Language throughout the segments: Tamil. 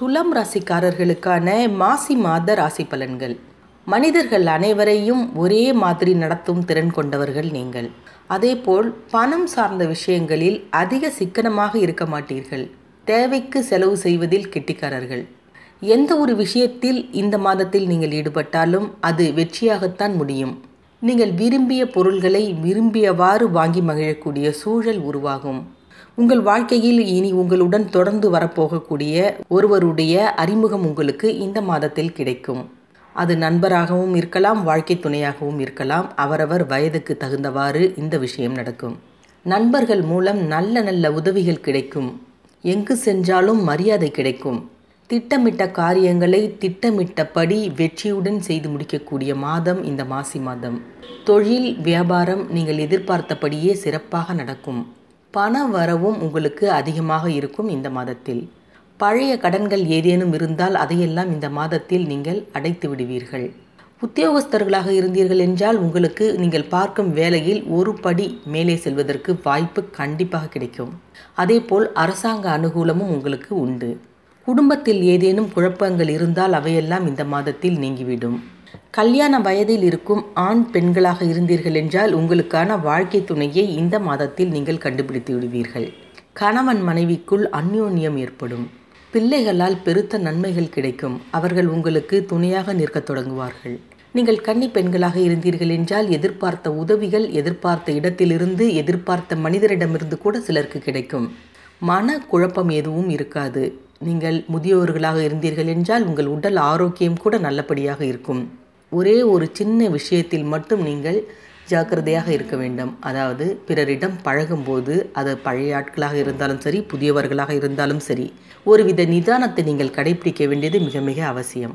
துலாம் ராசிக்காரர்களுக்கான மாசி மாத ராசி பலன்கள். மனிதர்கள் அனைவரையும் ஒரே மாதிரி நடத்தும் திறன் கொண்டவர்கள் நீங்கள். அதேபோல் பணம் சார்ந்த விஷயங்களில் அதிக சிக்கனமாக இருக்க மாட்டீர்கள். தேவைக்கு செலவு செய்வதில் கெட்டிக்காரர்கள். எந்த ஒரு விஷயத்தில் இந்த மாதத்தில் நீங்கள் ஈடுபட்டாலும் அது வெற்றியாகத்தான் முடியும். நீங்கள் விரும்பிய பொருள்களை விரும்பியவாறு வாங்கி மகிழக்கூடிய சூழல் உருவாகும். உங்கள் வாழ்க்கையில் இனி உங்களுடன் தொடர்ந்து வரப்போகக்கூடிய ஒருவருடைய அறிமுகம் உங்களுக்கு இந்த மாதத்தில் கிடைக்கும். அது நண்பராகவும் இருக்கலாம் வாழ்க்கை துணையாகவும் இருக்கலாம். அவரவர் வயதுக்கு தகுந்தவாறு இந்த விஷயம் நடக்கும். நண்பர்கள் மூலம் நல்ல நல்ல உதவிகள் கிடைக்கும். எங்கு சென்றாலும் மரியாதை கிடைக்கும். திட்டமிட்ட காரியங்களை திட்டமிட்டபடி வெற்றியுடன் செய்து முடிக்கக்கூடிய மாதம் இந்த மாசி மாதம். தொழில் வியாபாரம் நீங்கள் எதிர்பார்த்தபடியே சிறப்பாக நடக்கும். பண வரவும் உங்களுக்கு அதிகமாக இருக்கும் இந்த மாதத்தில். பழைய கடன்கள் ஏதேனும் இருந்தால் அதையெல்லாம் இந்த மாதத்தில் நீங்கள் அடைத்து விடுவீர்கள். உத்தியோகஸ்தர்களாக இருந்தீர்கள் என்றால் உங்களுக்கு நீங்கள் பார்க்கும் வேலையில் ஒரு படி மேலே செல்வதற்கு வாய்ப்பு கண்டிப்பாக கிடைக்கும். அதேபோல் அரசாங்க அனுகூலமும் உங்களுக்கு உண்டு. குடும்பத்தில் ஏதேனும் குழப்பங்கள் இருந்தால் அவையெல்லாம் இந்த மாதத்தில் நீங்கிவிடும். கல்யாண வயதில் இருக்கும் ஆண் பெண்களாக இருந்தீர்கள் என்றால் உங்களுக்கான வாழ்க்கை துணையை இந்த மாதத்தில் நீங்கள் கண்டுபிடித்து விடுவீர்கள். கணவன் மனைவிக்குள் அந்யோன்யம் ஏற்படும். பிள்ளைகளால் பெருத்த நன்மைகள் கிடைக்கும். அவர்கள் உங்களுக்கு துணையாக நிற்கத் தொடங்குவார்கள். நீங்கள் கன்னி பெண்களாக இருந்தீர்கள் என்றால் எதிர்பார்த்த உதவிகள் எதிர்பார்த்த இடத்திலிருந்து எதிர்பார்த்த மனிதரிடமிருந்து கூட சிலருக்கு கிடைக்கும். மன குழப்பம் எதுவும் இருக்காது. நீங்கள் முதியோர்களாக இருந்தீர்கள் என்றால் உங்கள் உடல் ஆரோக்கியம் கூட நல்லபடியாக இருக்கும். ஒரே ஒரு சின்ன விஷயத்தில் மட்டும் நீங்கள் ஜாக்கிரதையாக இருக்க வேண்டும். அதாவது பிறரிடம் பழகும்போது அது பழைய ஆட்களாக இருந்தாலும் சரி புதியவர்களாக இருந்தாலும் சரி ஒருவித நிதானத்தை நீங்கள் கடைபிடிக்க வேண்டியது மிக மிக அவசியம்.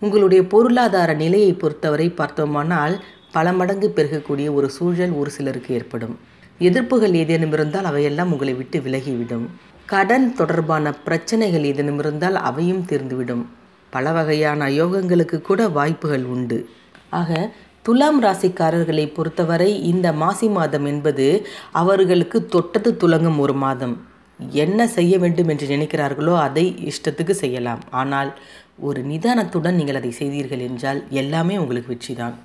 உங்களுடைய பொருளாதார நிலையை பொறுத்தவரை பார்த்தோமானால் பல மடங்கு பெருகக்கூடிய ஒரு சூழல் ஒரு சிலருக்கு ஏற்படும். எதிர்ப்புகள் ஏதேனும் இருந்தால் அவையெல்லாம் உங்களை விட்டு விலகிவிடும். கடன் தொடர்பான பிரச்சனைகள் ஏதேனும் இருந்தால் அவையும் தீர்ந்துவிடும். பல வகையான யோகங்களுக்கு கூட வாய்ப்புகள் உண்டு. ஆக துலாம் ராசிக்காரர்களை பொறுத்தவரை இந்த மாசி மாதம் என்பது அவர்களுக்கு தொட்டது துலங்கும் ஒரு மாதம். என்ன செய்ய வேண்டும் என்று நினைக்கிறார்களோ அதை இஷ்டத்துக்கு செய்யலாம். ஆனால் ஒரு நிதானத்துடன் நீங்கள் அதை செய்தீர்கள் என்றால் எல்லாமே உங்களுக்கு வெற்றிதான்.